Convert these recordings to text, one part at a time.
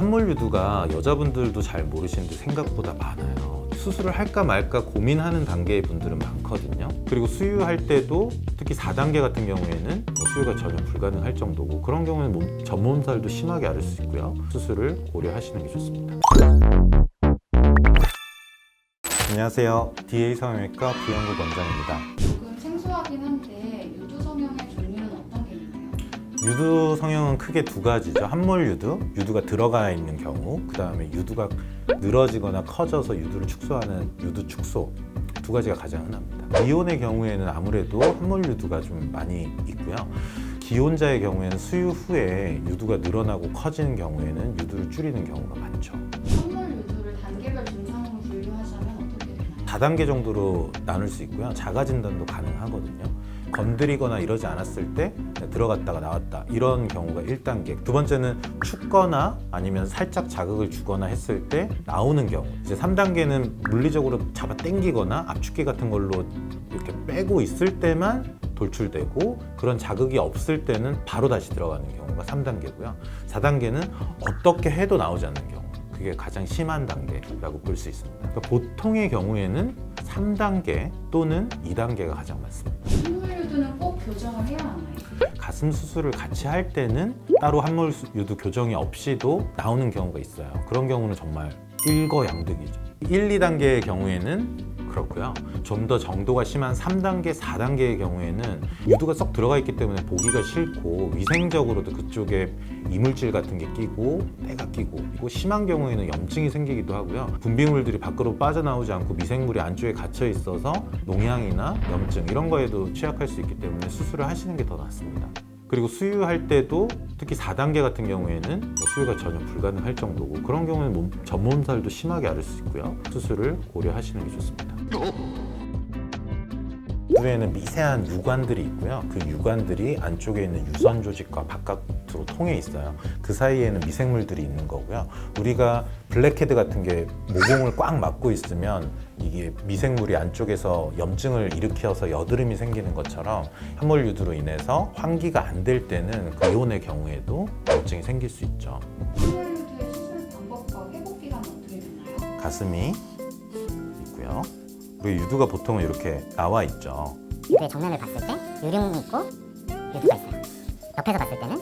함몰 유두가 여자분들도 잘 모르시는데 생각보다 많아요. 수술을 할까 말까 고민하는 단계의 분들은 많거든요. 그리고 수유할 때도 특히 4단계 같은 경우에는 뭐 수유가 전혀 불가능할 정도고 그런 경우에는 몸, 전몸살도 심하게 앓을 수 있고요. 수술을 고려하시는 게 좋습니다. 안녕하세요. DA 성형외과 부영국 원장입니다. 조금 생소하긴 한데 유두 성형은 크게 두 가지죠. 함몰 유두, 유두가 들어가 있는 경우, 그 다음에 유두가 늘어지거나 커져서 유두를 축소하는 유두 축소. 두 가지가 가장 흔합니다. 미혼의 경우에는 아무래도 함몰 유두가 좀 많이 있고요. 기혼자의 경우에는 수유 후에 유두가 늘어나고 커지는 경우에는 유두를 줄이는 경우가 많죠. 선물 유두를 단계별 증상으로 분류하자면 어떻게 되나요? 4단계 정도로 나눌 수 있고요. 자가 진단도 가능하거든요. 건드리거나 이러지 않았을 때 들어갔다가 나왔다. 이런 경우가 1단계. 두 번째는 춥거나 아니면 살짝 자극을 주거나 했을 때 나오는 경우. 이제 3단계는 물리적으로 잡아 당기거나 압축기 같은 걸로 이렇게 빼고 있을 때만 돌출되고 그런 자극이 없을 때는 바로 다시 들어가는 경우가 3단계고요. 4단계는 어떻게 해도 나오지 않는 경우. 그게 가장 심한 단계라고 볼 수 있습니다. 그러니까 보통의 경우에는 3단계 또는 2단계가 가장 많습니다. 교정을 해야 하나요? 가슴 수술을 같이 할 때는 따로 함몰 유두 교정이 없이도 나오는 경우가 있어요. 그런 경우는 정말 일거양득이죠. 1, 2단계의 경우에는 그렇고요. 좀 더 정도가 심한 3단계, 4단계의 경우에는 유두가 썩 들어가 있기 때문에 보기가 싫고 위생적으로도 그쪽에 이물질 같은 게 끼고 때가 끼고 그리고 심한 경우에는 염증이 생기기도 하고요. 분비물들이 밖으로 빠져나오지 않고 미생물이 안쪽에 갇혀 있어서 농양이나 염증 이런 거에도 취약할 수 있기 때문에 수술을 하시는 게 더 낫습니다. 그리고 수유할 때도 특히 4단계 같은 경우에는 뭐 수유가 전혀 불가능할 정도고 그런 경우에는 몸, 전몸살도 심하게 앓을 수 있고요. 수술을 고려하시는 게 좋습니다. 유두에는 미세한 유관들이 있고요. 그 유관들이 안쪽에 있는 유선 조직과 바깥으로 통해 있어요. 그 사이에는 미생물들이 있는 거고요. 우리가 블랙헤드 같은 게 모공을 꽉 막고 있으면 이게 미생물이 안쪽에서 염증을 일으켜서 여드름이 생기는 것처럼 함몰 유두로 인해서 환기가 안 될 때는 그 이온의 경우에도 염증이 생길 수 있죠. 선물 유두의 수술 방법과 회복 기간은 어떻게 되나요? 가슴이 있고요. 그리고 유두가 보통은 이렇게 나와 있죠. 유두의 정면을 봤을 때 유륜이 있고 유두가 있어요. 옆에서 봤을 때는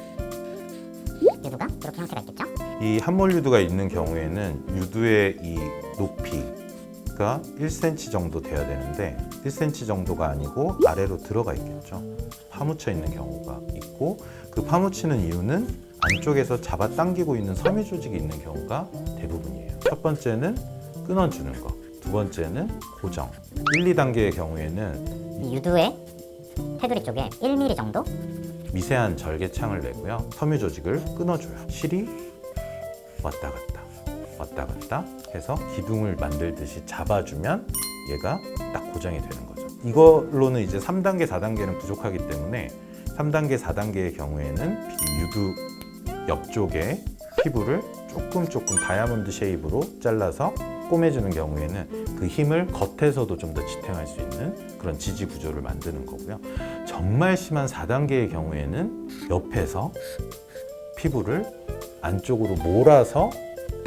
유두가 이렇게 형태가 있겠죠? 이 함몰 유두가 있는 경우에는 유두의 이 높이가 1cm 정도 돼야 되는데 1cm 정도가 아니고 아래로 들어가 있겠죠. 파묻혀 있는 경우가 있고 그 파묻히는 이유는 안쪽에서 잡아 당기고 있는 섬유 조직이 있는 경우가 대부분이에요. 첫 번째는 끊어주는 거. 두 번째는 고정. 1, 2단계의 경우에는 이 유두의 테두리 쪽에 1mm 정도 미세한 절개창을 내고요. 섬유 조직을 끊어줘요. 실이 왔다 갔다 왔다 갔다 해서 기둥을 만들듯이 잡아주면 얘가 딱 고정이 되는 거죠. 이걸로는 이제 3단계, 4단계는 부족하기 때문에 3단계, 4단계의 경우에는 이 유두 옆쪽에 피부를 조금 조금 다이아몬드 쉐입으로 잘라서 꼬매주는 경우에는 그 힘을 겉에서도 좀 더 지탱할 수 있는 그런 지지 구조를 만드는 거고요. 정말 심한 4단계의 경우에는 옆에서 피부를 안쪽으로 몰아서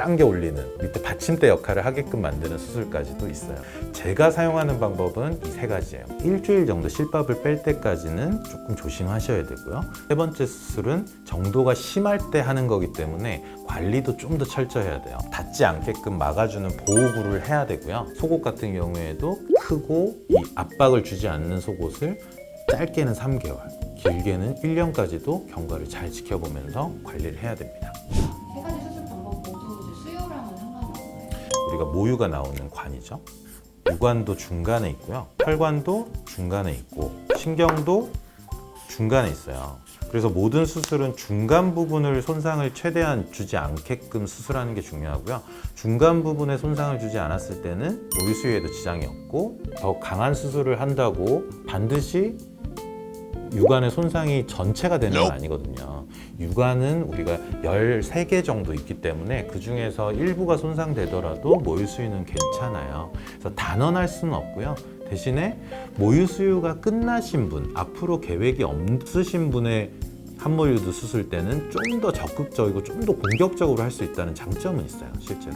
당겨 올리는 밑에 받침대 역할을 하게끔 만드는 수술까지도 있어요. 제가 사용하는 방법은 이 세 가지예요. 일주일 정도 실밥을 뺄 때까지는 조금 조심하셔야 되고요. 세 번째 수술은 정도가 심할 때 하는 거기 때문에 관리도 좀 더 철저해야 돼요. 닿지 않게끔 막아주는 보호구를 해야 되고요. 속옷 같은 경우에도 크고 이 압박을 주지 않는 속옷을 짧게는 3개월, 길게는 1년까지도 경과를 잘 지켜보면서 관리를 해야 됩니다. 우리가 모유가 나오는 관이죠. 유관도 중간에 있고요. 혈관도 중간에 있고 신경도 중간에 있어요. 그래서 모든 수술은 중간 부분을 손상을 최대한 주지 않게끔 수술하는 게 중요하고요. 중간 부분에 손상을 주지 않았을 때는 모유 수유에도 지장이 없고 더 강한 수술을 한다고 반드시 유관의 손상이 전체가 되는 건 아니거든요. 유관은 우리가 13개 정도 있기 때문에 그 중에서 일부가 손상되더라도 모유 수유는 괜찮아요. 그래서 단언할 수는 없고요. 대신에 모유 수유가 끝나신 분, 앞으로 계획이 없으신 분의 유두 수술 때는 좀 더 적극적이고 좀 더 공격적으로 할 수 있다는 장점은 있어요, 실제로.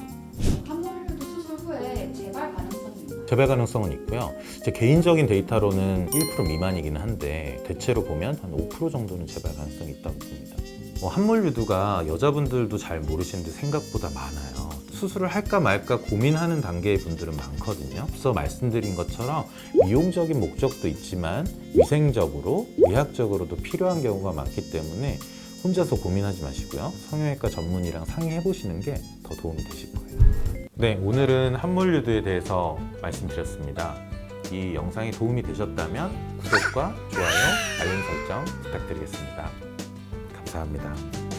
함몰유도 수술 후에 재발 가능성이 있나요? 재발 가능성은 있고요. 제 개인적인 데이터로는 1% 미만이기는 한데 대체로 보면 한 5% 정도는 재발 가능성이 있다고 봅니다. 뭐 함몰 유두가 여자분들도 잘 모르시는데 생각보다 많아요. 수술을 할까 말까 고민하는 단계의 분들은 많거든요. 앞서 말씀드린 것처럼 미용적인 목적도 있지만 위생적으로, 의학적으로도 필요한 경우가 많기 때문에 혼자서 고민하지 마시고요. 성형외과 전문의랑 상의해 보시는 게 더 도움이 되실 거예요. 네, 오늘은 함몰유두에 대해서 말씀드렸습니다. 이 영상이 도움이 되셨다면 구독과 좋아요, 알림 설정 부탁드리겠습니다. 감사합니다.